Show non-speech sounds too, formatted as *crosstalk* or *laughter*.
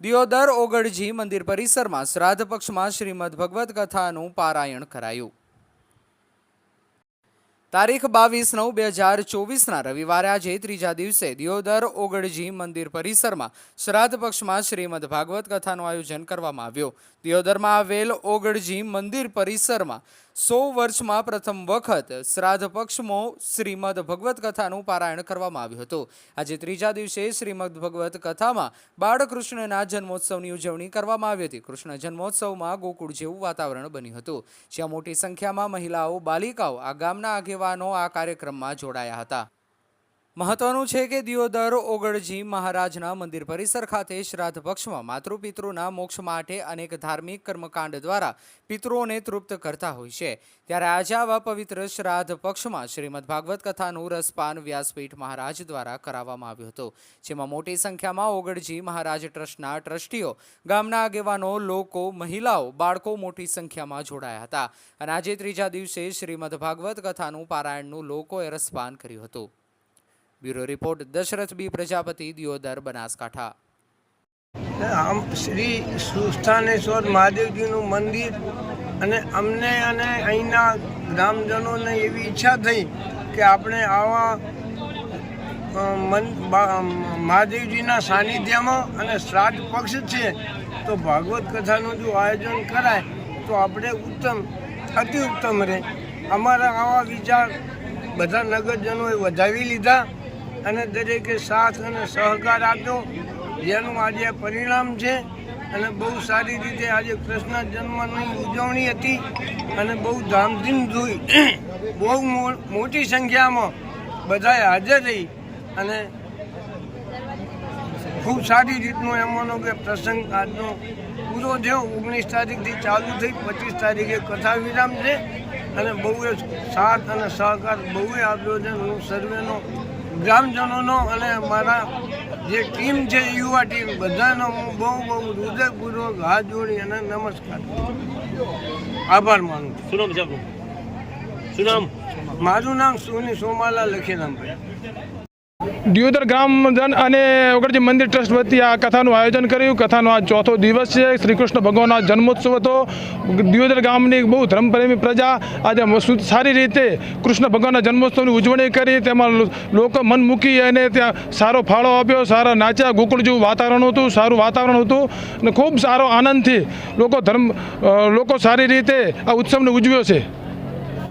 દિયોદર ઓગળજી મંદિર પરિસરમાં શ્રાદ્ધ પક્ષમાં શ્રીમદ ભગવદ્ કથાનું પારાયણ કરાયું. તારીખ બાવીસ નવ બે હજાર ચોવીસના રવિવારે આજે ત્રીજા દિવસે દિયોદર ઓગળજી મંદિર પરિસરમાં શ્રાદ્ધ પક્ષમાં શ્રીમદ ભાગવત કથાનું આયોજન કરવામાં આવ્યું. દિયોદરમાં આવેલ ઓગળજી મંદિર પરિસરમાં સો વર્ષમાં પ્રથમ વખત શ્રાદ્ધ પક્ષમાં શ્રીમદ ભગવત કથાનું પારાયણ કરવામાં આવ્યું હતું. આજે ત્રીજા દિવસે શ્રીમદ ભગવત કથામાં બાળકૃષ્ણના જન્મોત્સવની ઉજવણી કરવામાં આવી હતી. કૃષ્ણ જન્મોત્સવમાં ગોકુળ જેવું વાતાવરણ બન્યું હતું. જ્યાં મોટી સંખ્યામાં મહિલાઓ, બાલિકાઓ આ ગામના આગેવાનો આ કાર્યક્રમમાં જોડાયા હતા. મહત્વનું છે કે દિયોદર ઓગળજી મહારાજના મંદિર પરિસર ખાતે શ્રાદ્ધ પક્ષમાં માતૃપિતૃના મોક્ષ માટે અનેક ધાર્મિક કર્મકાંડ દ્વારા પિતૃઓને તૃપ્ત કરતા હોય છે. ત્યારે આજે આવા પવિત્ર શ્રાદ્ધ પક્ષમાં શ્રીમદ ભાગવત કથાનું રસપાન વ્યાસપીઠ મહારાજ દ્વારા કરાવવામાં આવ્યું હતું. જેમાં મોટી સંખ્યામાં ઓગળજી મહારાજ ટ્રસ્ટના ટ્રસ્ટીઓ, ગામના આગેવાનો, લોકો, મહિલાઓ, બાળકો મોટી સંખ્યામાં જોડાયા હતા. અને આજે ત્રીજા દિવસે શ્રીમદ ભાગવત કથાનું પારાયણનું લોકોએ રસપાન કર્યું હતું. Bureau report, Dashrath B Prajapati Deodar Banaskantha. આમ શ્રી સુસ્થાનેશ્વર મહાદેવજીનું મંદિર અને અમને અને અહીંના ગ્રામજનોને એવી ઈચ્છા થઈ કે આપણે આવા મહાદેવજીના સાનિધ્યમાં અને શ્રાદ્ધ પક્ષ છે, તો ભાગવત કથાનું જો આયોજન કરાય, તો આપણે ઉત્તમ, અતિ ઉત્તમ રહે. અમારા આવા વિચાર બધા નગરજનોએ વધાવી લીધા. અને દરેકે સાથ અને સહકાર આપ્યો. જેનું આજે પરિણામ છે અને બહુ સારી રીતે આજે કૃષ્ણ જન્મની ઉજવણી હતી અને બહુ ધામધીમ જોઈ. *clears throat* બહુ મોટી સંખ્યામાં બધાએ હાજર રહી અને ખૂબ સારી રીતનો એમાંનો કે પ્રસંગ આજનો પૂરો થયો. ઓગણીસ તારીખથી ચાલુ થઈ, પચીસ તારીખે કથા વિરામ છે અને બહુ સાથ અને સહકાર બહુ આપ્યો છે. હું સર્વેનો ગ્રામજનોનો અને મારા જે ટીમ છે યુવા ટીમ બધાનો હું બહુ બહુ હૃદયપૂર્વક હાથ જોડી અને નમસ્કાર આભાર માનું. શું નામ છે આપનું? શું નામ? મારું નામ સોની સોમાલા લખીરામભાઈ દિયોદર ગ્રામજન અને ઓગણજી મંદિર ટ્રસ્ટ વતી આ કથાનું આયોજન કર્યું. કથાનો આ ચોથો દિવસ છે. શ્રી કૃષ્ણ ભગવાનનો જન્મોત્સવ હતો દિયોદર ગામની બહુ ધર્મપ્રેમી પ્રજા આજે સારી રીતે કૃષ્ણ ભગવાનના જન્મોત્સવની ઉજવણી કરી. તેમાં લોકો મન મૂકી અને ત્યાં સારો ફાળો આપ્યો. સારા નાચ્યા ગોકુળ જેવું વાતાવરણ હતું. સારું વાતાવરણ હતું અને ખૂબ સારો આનંદથી લોકો ધર્મ લોકો સારી રીતે આ ઉત્સવને ઉજવ્યો છે.